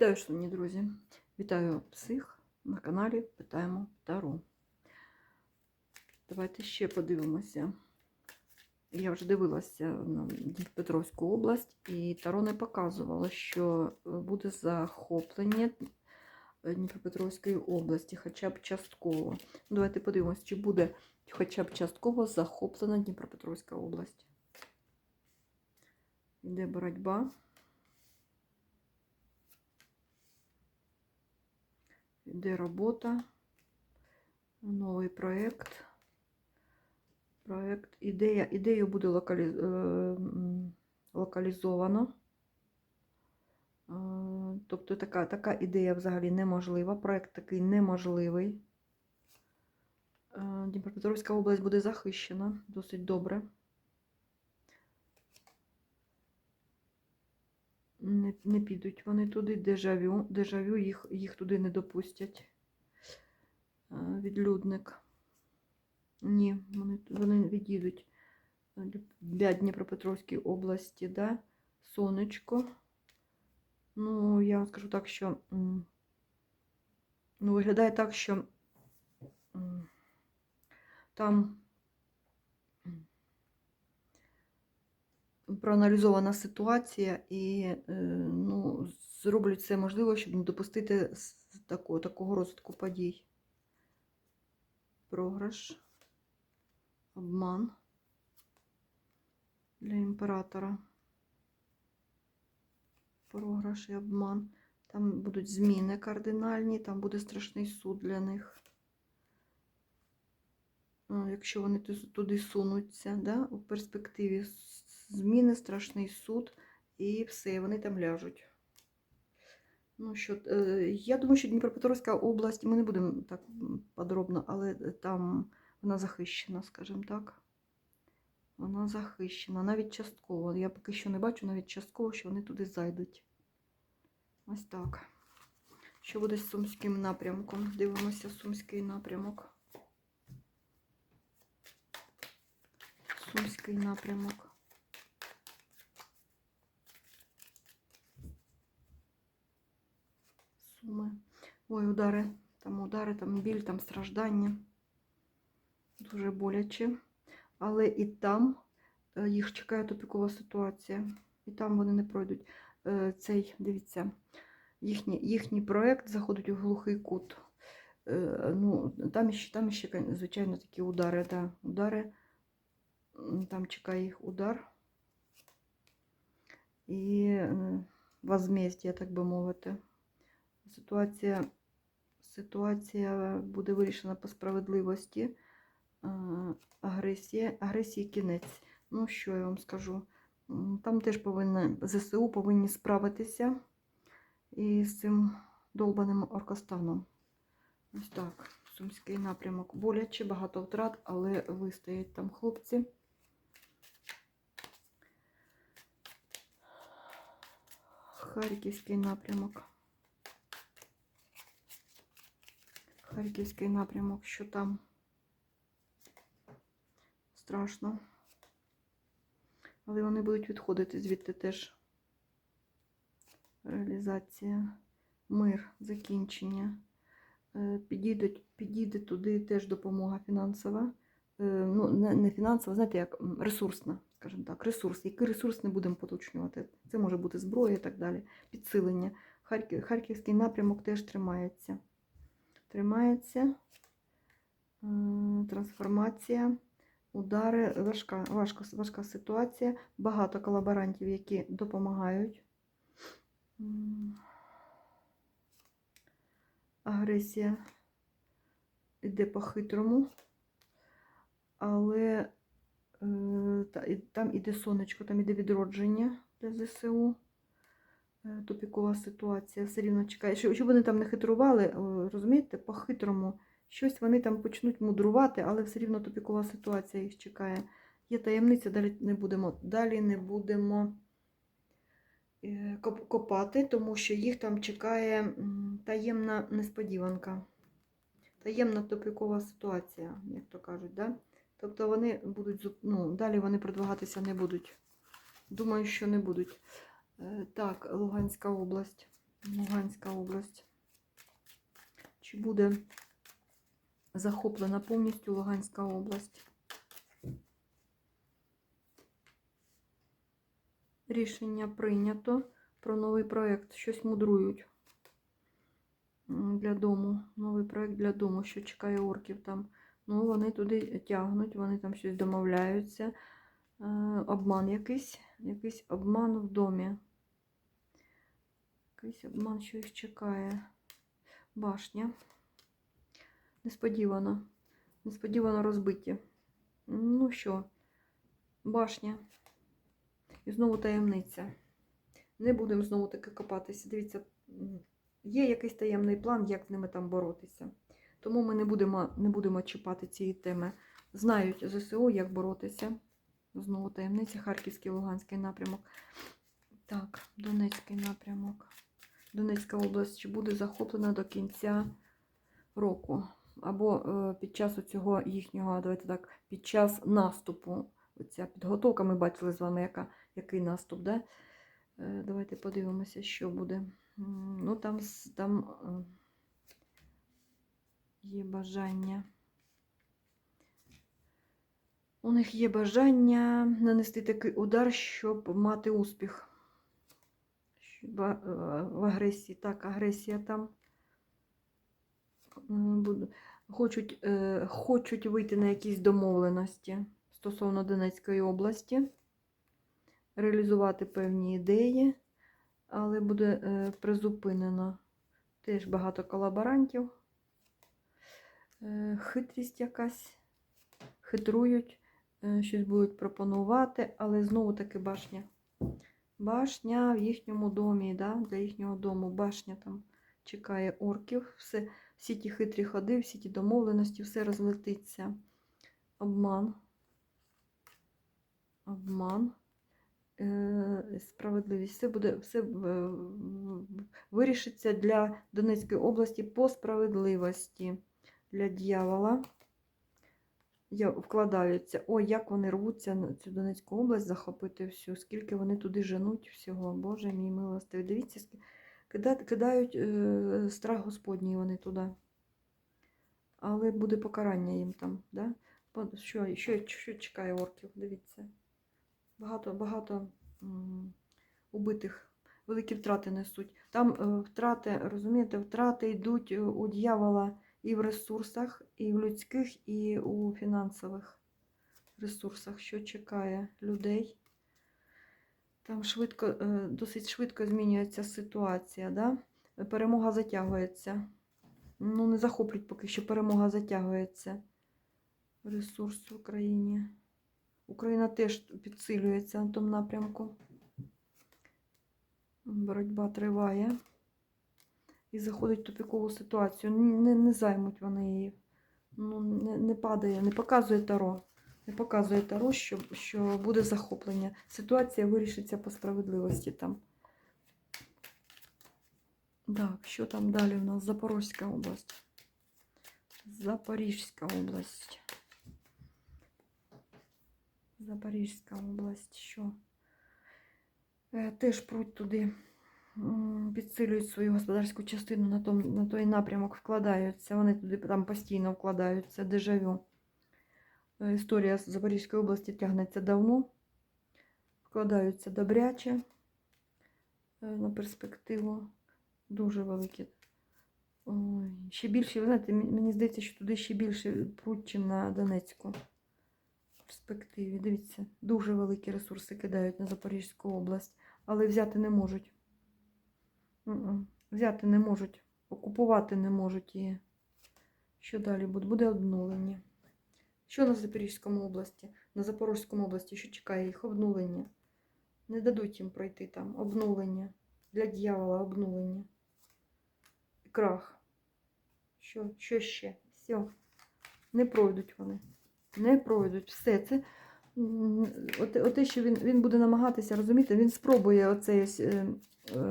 Вітаю, шановні друзі! Вітаю всіх на каналі Питаємо Таро. Давайте ще подивимося. Я вже дивилася на Дніпропетровську область, і Таро не показувало, що буде захоплення Дніпропетровської області, хоча б частково. Давайте подивимося, чи буде хоча б частково захоплена Дніпропетровська область. Йде боротьба. Йде робота, новий проєкт. Проєкт. Ідея, ідею буде локалі... е, локалізовано. Е, Тобто така, така ідея взагалі неможлива. Проєкт такий неможливий. Е, Дніпропетровська область буде захищена досить добре. Не, не підуть вони туди, дежавю. Дежавю їх, їх туди не допустять. Е, Відлюдник. Ні, вони, вони відійдуть для Дніпропетровської області, да? Сонечко. Ну, я вам скажу так, що ну, виглядає так, що там проаналізована ситуація і е, ну, зроблять все можливе, щоб не допустити такого, такого розвитку подій. Програш, обман для імператора. Програш і обман. Там будуть зміни кардинальні, там буде страшний суд для них. Ну, Якщо вони туди сунуться, да? у перспективі зміни, страшний суд, і все, вони там ляжуть. Ну, що, е, я думаю, що Дніпропетровська область, ми не будемо так подробно, але там вона захищена, скажімо так. Вона захищена, навіть частково. Я поки що не бачу навіть частково, що вони туди зайдуть. Ось так. Що буде з Сумським напрямком? Дивимося Сумський напрямок. Сумський напрямок. Суми. Ой, удари. Там удари, там біль, там страждання. Дуже боляче. Але і там е, їх чекає тупікова ситуація. І там вони не пройдуть. Е, Цей, дивіться, їхній, їхній проєкт заходить у глухий кут. Е, Ну, там ще, там ще, звичайно, такі удари. Да. Удари. Там чекає їх удар. І е, возмездя, так би мовити. Ситуація, ситуація буде вирішена по справедливості. Агресія, агресії кінець. Ну, що я вам скажу? Там теж повинна, ЗСУ повинні справитися із цим долбаним оркостаном. Ось так. Сумський напрямок. Боляче, багато втрат, але вистоять там хлопці. Харківський напрямок. Харківський напрямок, що там страшно. Але вони будуть відходити звідти теж. Реалізація, мир, закінчення. Е, Підійдуть, підійде туди теж допомога фінансова. Е, Ну, не фінансова, знаєте, як ресурсна, скажімо так, ресурс. Який ресурс не будемо поточнювати. Це може бути зброя і так далі. Підсилення. Харків, Харківський напрямок теж тримається. Тримається. Е, Трансформація, удари, важка, важка, важка ситуація. Багато колаборантів, які допомагають. Агресія йде по-хитрому, але е, там іде сонечко, там іде відродження для ЗСУ. Е, Тупікова ситуація все рівно чекає. Щоб, вони там не хитрували, е, розумієте, по-хитрому. Щось вони там почнуть мудрувати, але все рівно тупікова ситуація їх чекає. Є таємниця, далі не будемо, далі не будемо е, копати, тому що їх там чекає таємна несподіванка. Таємна тупікова ситуація, як то кажуть. Да? Тобто вони будуть ну, далі вони продвигатися не будуть. Думаю, що не будуть. Е, Так, Луганська область. Луганська область. Чи буде захоплена повністю Луганська область? Рішення прийнято про новий проєкт. Щось мудрують для дому. Новий проєкт для дому, що чекає орків там. Ну, вони туди тягнуть, вони там щось домовляються. Е, обман якийсь, якийсь обман в домі. Якийсь обман, що їх чекає. Башня. Несподівано. Несподівано розбиті. Ну що, башня. І знову таємниця. Не будемо знову таки копатися. Дивіться, є якийсь таємний план, як з ними там боротися. Тому ми не будемо, не будемо чіпати цієї теми. Знають ЗСУ, як боротися. Знову таємниця, Харківський, Луганський напрямок. Так, Донецький напрямок. Донецька область чи буде захоплена до кінця року. Або е, під час цього їхнього, давайте так, під час наступу. Оця підготовка, ми бачили з вами, яка, який наступ. Да? Е, давайте подивимося, що буде. Ну, там, там е, є бажання. У них є бажання нанести такий удар, щоб мати успіх. Е, в агресії. Так, агресія там. Хочуть, е, хочуть вийти на якісь домовленості стосовно Донецької області, реалізувати певні ідеї, але буде е, призупинено теж багато колаборантів, е, хитрість якась, хитрують, е, щось будуть пропонувати, але знову таки башня. Башня в їхньому домі, да? для їхнього дому башня там чекає орків. Все, всі ті хитрі ходи, всі ті домовленості, все розлетиться. Обман. Обман. Е, Справедливість. Все буде, все е, вирішиться для Донецької області по справедливості. Для дьявола. Вкладаються. Ой, як вони рвуться на цю Донецьку область захопити всю, скільки вони туди женуть всього. Боже мій милостивий. Дивіться, кидають е, страх Господній вони туди. Але буде покарання їм там. Да? Що, що, що чекає орків? Дивіться. Багато, багато убитих, великі втрати несуть. Там е, втрати, розумієте, втрати йдуть е, у дьявола і в ресурсах, і в людських, і у фінансових ресурсах, що чекає людей. Там швидко, е, досить швидко змінюється ситуація. Да? Перемога затягується. Ну, не захоплюють поки що перемога затягується. Ресурс в Україні. Україна теж підсилюється на тому напрямку. Боротьба триває. І заходить в тупікову ситуацію. Не, не займуть вони її. Ну, не, не падає, не показує Таро. Не показує Таро, що, що буде захоплення. Ситуація вирішиться по справедливості там. Так, що там далі у нас? Запорозька область. Запорізька область. Запорізька область. Що? Е, теж пруть туди. Підсилюють свою господарську частину на, том, на той напрямок, вкладаються. Вони туди там постійно вкладаються. Дежавю. Е, Історія з Запорізької області тягнеться давно. Вкладаються добряче е, на перспективу. Дуже великі. Ой, ще більше, ви знаєте, мені здається, що туди ще більше пруть, чим на Донецьку. Перспективі. Дивіться, дуже великі ресурси кидають на Запорізьку область, але взяти не можуть. Взяти не можуть, окупувати не можуть її. Що далі буде? Буде обнулення. Що на Запорізькому області? На Запорізькому області, що чекає їх? Обнулення. Не дадуть їм пройти там. Обнулення. Для дьявола обнулення. Крах. Що, що ще? Все. Не пройдуть вони. Не пройдуть. Все це. Оте, що він, він буде намагатися, розумієте, він спробує оцей ось, е,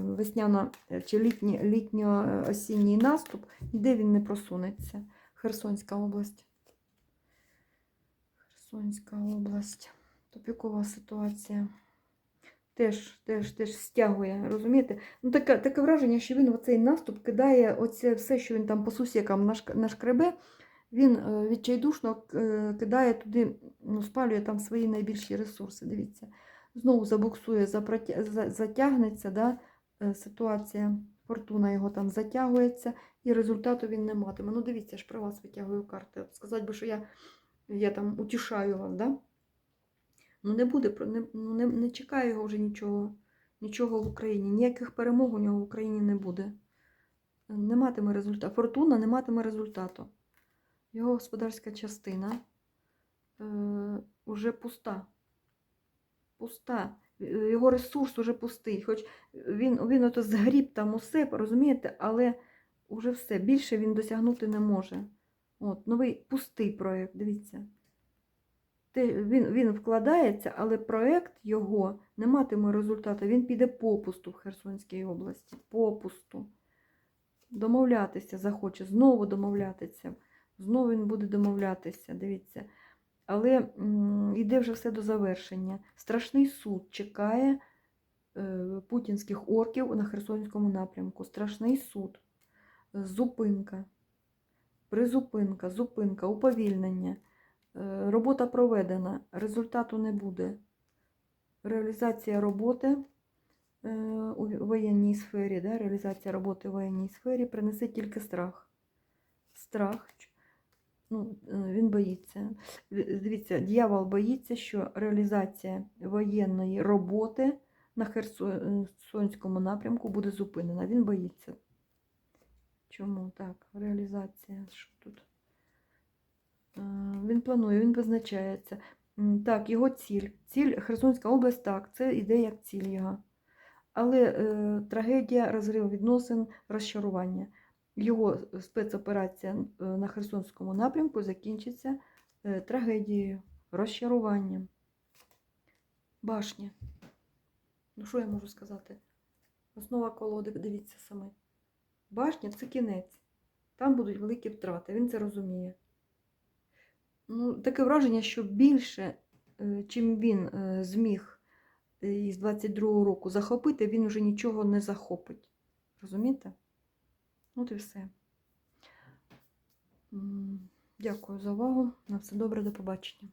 весняно е, чи літньо, літньо-осінній наступ, ніде він не просунеться. Херсонська область. Херсонська область. Тупікова ситуація. теж, теж, теж стягує, розумієте? Ну, таке, таке враження, що він в цей наступ кидає оце все, що він там по сусікам наш- нашкребе, він е, відчайдушно е, кидає туди, ну, спалює там свої найбільші ресурси. Дивіться. Знову забуксує, затягнеться да, е, ситуація. Фортуна його там затягується, і результату він не матиме. Ну, дивіться, я ж про вас витягую карти. Сказати би, що я, я там утішаю вас, да? Ну, не буде, не, ну, не, не чекає його вже нічого, нічого в Україні. Ніяких перемог у нього в Україні не буде. Не матиме результату. Фортуна не матиме результату. Його господарська частина е, уже пуста. Пуста. Е, Його ресурс уже пустий. Хоч він, він ото згріб там усе, розумієте, але уже все. Більше він досягнути не може. От, новий пустий проєкт, дивіться. Він, він вкладається, але проєкт його не матиме результату. Він піде попусту в Херсонській області. Попусту. Домовлятися захоче, знову домовлятися. Знову він буде домовлятися, дивіться. Але йде вже все до завершення. Страшний суд чекає е, путінських орків на Херсонському напрямку. Страшний суд. Зупинка. Призупинка, зупинка, уповільнення. Е, Робота проведена, результату не буде. Реалізація роботи е, у воєнній сфері, да, реалізація роботи в воєнній сфері принесе тільки страх. Страх. Ну, е, він боїться. Дивіться, дьявол боїться, що реалізація воєнної роботи на Херсонському напрямку буде зупинена. Він боїться. Чому так? Реалізація. Що тут? Е, Він планує, він визначається. Так, його ціль. Ціль Херсонська область, так, це іде як ціль його. Але е, трагедія, розрив відносин, розчарування. Його спецоперація е, на Херсонському напрямку закінчиться е, трагедією, розчаруванням. Башня. Ну, що я можу сказати? Основа колоди, дивіться саме. Башня це кінець. Там будуть великі втрати, він це розуміє. Ну, таке враження, що більше, е, чим він е, зміг е, із 22-го року захопити, він вже нічого не захопить. Розумієте? От і все. Дякую за увагу. На все добре, до побачення.